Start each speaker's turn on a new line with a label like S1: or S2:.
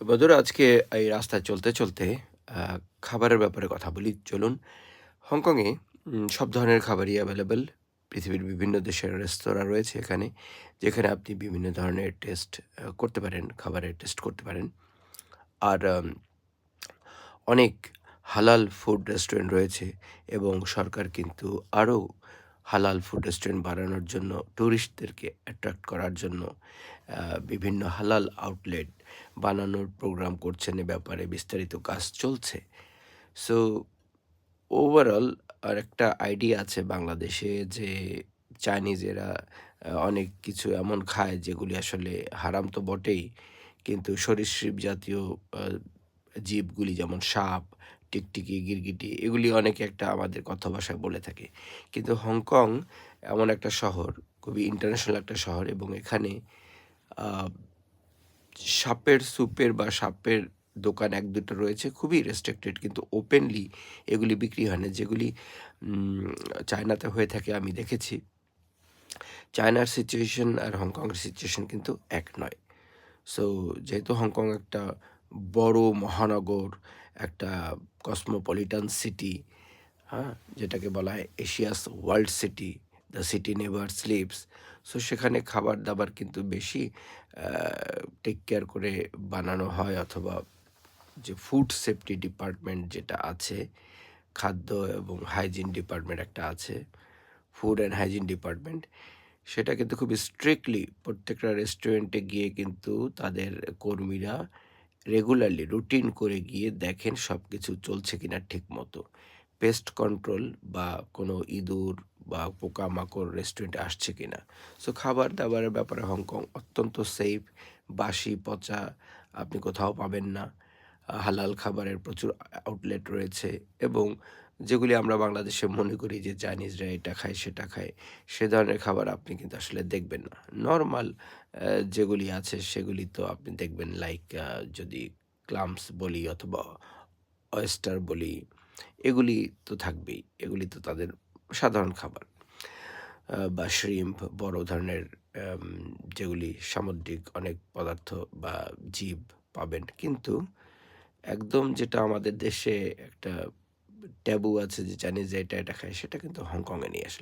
S1: বন্ধুরা, আজকে এই রাস্তায় চলতে চলতে খাবারের ব্যাপারে কথা বলি। চলুন, হংকংয়ে সব ধরনের খাবারই অ্যাভেলেবেল পৃথিবীর বিভিন্ন দেশের রেস্তোরাঁ রয়েছে এখানে, যেখানে আপনি বিভিন্ন ধরনের টেস্ট করতে পারেন, খাবারের টেস্ট করতে পারেন। আর অনেক হালাল ফুড রেস্টুরেন্ট রয়েছে এবং সরকার কিন্তু আরও হালাল ফুড রেস্টুরেন্ট বাড়ানোর জন্য ট্যুরিস্টদেরকে অ্যাট্রাক্ট করার জন্য বিভিন্ন হালাল আউটলেট বানানোর প্রোগ্রাম করছেন এ ব্যাপারে বিস্তারিত কাজ চলছে। সো ওভারঅল আর একটা আইডিয়া আছে বাংলাদেশে যে চাইনিজেরা অনেক কিছু এমন খায় যেগুলি আসলে হারাম তো বটেই, কিন্তু সরীসৃপ জাতীয় জীবগুলি যেমন সাপ টিকটিকি, গিরগিটি, এগুলি অনেকে একটা আমাদের কথা ভাষায় বলে থাকে। কিন্তু হংকং এমন একটা শহর, খুবই ইন্টারন্যাশনাল একটা শহর এবং এখানে সাপের স্যুপের বা সাপের দোকান এক দুটো রয়েছে, খুবই রেস্ট্রিক্টেড কিন্তু ওপেনলি এগুলি বিক্রি হয় না। যেগুলি চায়নাতে হয়ে থাকে আমি দেখেছি। চায়নার সিচুয়েশন আর হংকংয়ের সিচুয়েশন কিন্তু এক নয়। সো যেহেতু হংকং একটা বড় মহানগর, একটা কসমোপলিটান সিটি হ্যাঁ যেটাকে বলা হয় Asia's world city, the city never sleeps. So সেখানে খাবার দাবার কিন্তু বেশি টেক কেয়ার করে বানানো হয় অথবা যে ফুড সেফটি ডিপার্টমেন্ট যেটা আছে, খাদ্য এবং হাইজিন ডিপার্টমেন্ট একটা আছে ফুড অ্যান্ড হাইজিন ডিপার্টমেন্ট সেটা কিন্তু খুব স্ট্রিক্টলি প্রত্যেকটা রেস্টুরেন্টে গিয়ে কিন্তু তাদের কর্মীরা রেগুলারলি রুটিন করে গিয়ে দেখেন সব কিছু চলছে কিনা ঠিক মতো পেস্ট কন্ট্রোল বা কোনো ইঁদুর বা পোকামাকড় রেস্টুরেন্টে আসছে কিনা। সো খাবার দাবারের ব্যাপারে হংকং অত্যন্ত সেফ বাসি, পচা, আপনি কোথাও পাবেন না। হালাল খাবারের প্রচুর আউটলেট রয়েছে এবং যেগুলি আমরা বাংলাদেশে মনে করি যে চাইনিজরা এটা খায়, সেটা খায়, সে ধরনের খাবার আপনি কিন্তু আসলে দেখবেন না। নর্মাল যেগুলি আছে সেগুলি তো আপনি দেখবেন লাইক যদি ক্লামস বলি অথবা অয়েস্টার বলি, এগুলি তো থাকবেই, এগুলি তো তাদের সাধারণ খাবার। বা শ্রিম্প বড় ধরনের যেগুলি সামুদ্রিক অনেক পদার্থ বা জীব পাবেন, কিন্তু একদম যেটা আমাদের দেশে একটা ট্যাবু আছে যে চাইনিজ এটা এটা খায়, সেটা কিন্তু হংকংয়ে নিয়ে আসে।